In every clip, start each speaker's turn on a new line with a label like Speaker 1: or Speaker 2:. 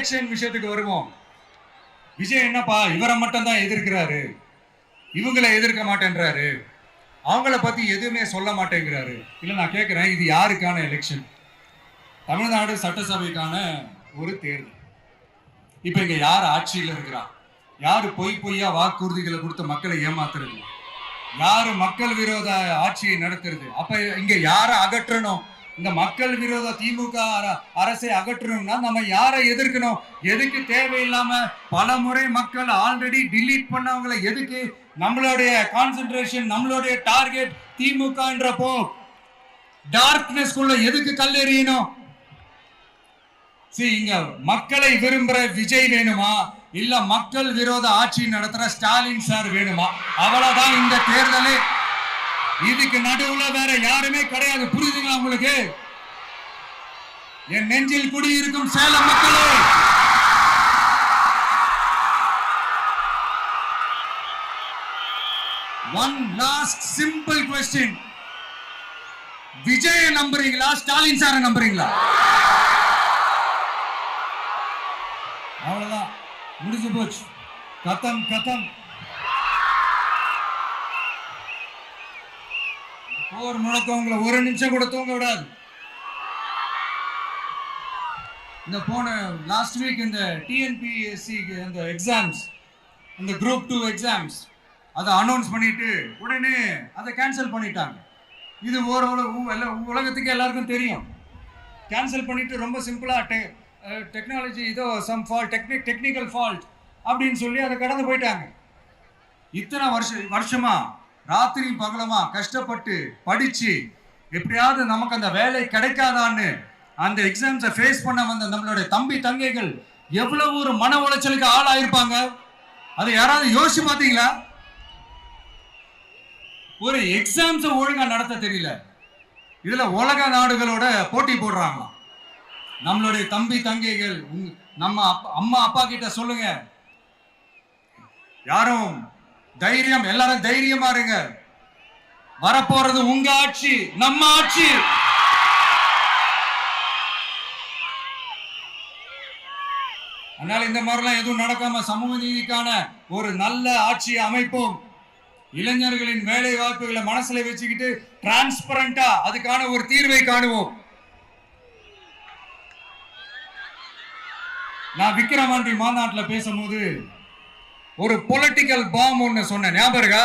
Speaker 1: Election விஷயத்துக்கு வருவோம். விஜய் என்னப்பா இவரை மட்டும் தான் எதிர்க்கிறாரு. இவங்களை எதிர்க்க மாட்டேன்றாரு. அவங்கள பத்தி எதுவுமே சொல்ல மாட்டேங்கிறாரு. இல்ல நான் கேட்குறேன் இது யாருக்கான எலெக்ஷன் தமிழ்நாடு சட்டசபைக்கான ஒரு தேர்தல். இப்ப இங்க யார் ஆட்சியில் இருக்கிறா? யாரு பொய் பொய்யா வாக்குறுதிகளை கொடுத்து மக்களை ஏமாத்துறது? யாரு மக்கள் விரோத ஆட்சியை நடத்துறது? அப்ப இங்க யாரை அகற்றணும்? இந்த மக்கள் விரோத திமுக அர- அரசை அகற்றணும்னா நம்ம யாரை எதிர்க்கணும்? எதுக்கு தேவையில்லாம பல முறை மக்கள் ஆல்ரெடி டிலீட் பண்ணவங்களை எதுக்கு? நம்மளுடைய கான்சென்ட்ரேஷன் நம்மளுடைய டார்கெட் திமுகன்றப்போ டார்க்னஸ் குள்ள எதுக்கு கல்லெறியணும் சரி இங்க மக்களை விரும்புற விஜய் வேணுமா? இல்ல மக்கள் விரோத ஆட்சி நடத்துற ஸ்டாலின் சார் வேணுமா? அவ்வளவுதான் இந்த தேர்தலே. இதுக்கு நடுவுல வேற யாருமே கிடையாது. உங்களுக்கு. என் நெஞ்சில் குடியிருக்கும் சேலம் மக்களே. One last simple question Vijay நம்புறீங்களா? ஸ்டாலின் சார நம்புறீங்களா? அவ்வளவுதான். முடிஞ்சு போச்சு. கத்தம் கத்தம் முழக்கம் உங்களை ஒரு நிமிஷம் கூட தூங்க விடாது. இந்த போன லாஸ்ட் வீக் இந்த டிஎன்பிஎஸ்சி இந்த எக்ஸாம்ஸ் இந்த குரூப் டூ எக்ஸாம்ஸ் அதை அனௌன்ஸ் பண்ணிட்டு உடனே அதை கேன்சல் பண்ணிட்டாங்க. இது ஒரு எல்லா- உலகத்துக்கு எல்லாருக்கும் தெரியும். கேன்சல் பண்ணிட்டு ரொம்ப சிம்பிளாக டெ டெக்னாலஜி இதோ some fault technique technical fault அப்படின்னு சொல்லி அதை கடந்து போயிட்டாங்க. இத்தனை வருஷம் வருஷமா ராத்திரி பகலமா கஷ்டப்பட்டு படிச்சு எப்படியாவது நமக்கு அந்த வேலை கிடைக்காதான்னு அந்த எக்ஸாம்ஸை ஃபேஸ் பண்ண வந்த நம்மளுடைய தம்பி தங்கைகள் எவ்வளவு ஒரு மன உளைச்சலுக்கு ஆளாயிருப்பாங்க? அதை யாராவது யோசிச்சு பார்த்தீங்களா? ஒரு எக்ஸாம்ஸை ஒழுங்கா நடத்த தெரியல. இதுல உலக நாடுகளோட போட்டி போடுறாங்களாம். நம்மளுடைய தம்பி தங்கைகள் நம்ம அப்பா- அம்மா அப்பா கிட்ட சொல்லுங்க. யாரும் தைரியம் எல்லாரும் தைரியமா இருங்க வரப்போறது உங்க ஆட்சி நம்ம ஆட்சி. அதனால இந்த மாதிரிலாம் எதுவும் நடக்காம சமூக நீதிக்கான ஒரு நல்ல ஆட்சியை அமைப்போம். இளைஞர்களின் வேலை வாய்ப்புகளை மனசுல வச்சுக்கிட்டு டிரான்ஸ்பரண்டா அதுக்கான ஒரு தீர்வை காணுவோம். நான் விக்ரமாண்டி மாநாட்டில் பேசும்போது ஒரு பொலிட்டிக்கல் பாம் ஒன்னு சொன்னேன். ஞாபகம் இருக்கா?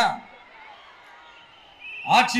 Speaker 1: ஆட்சி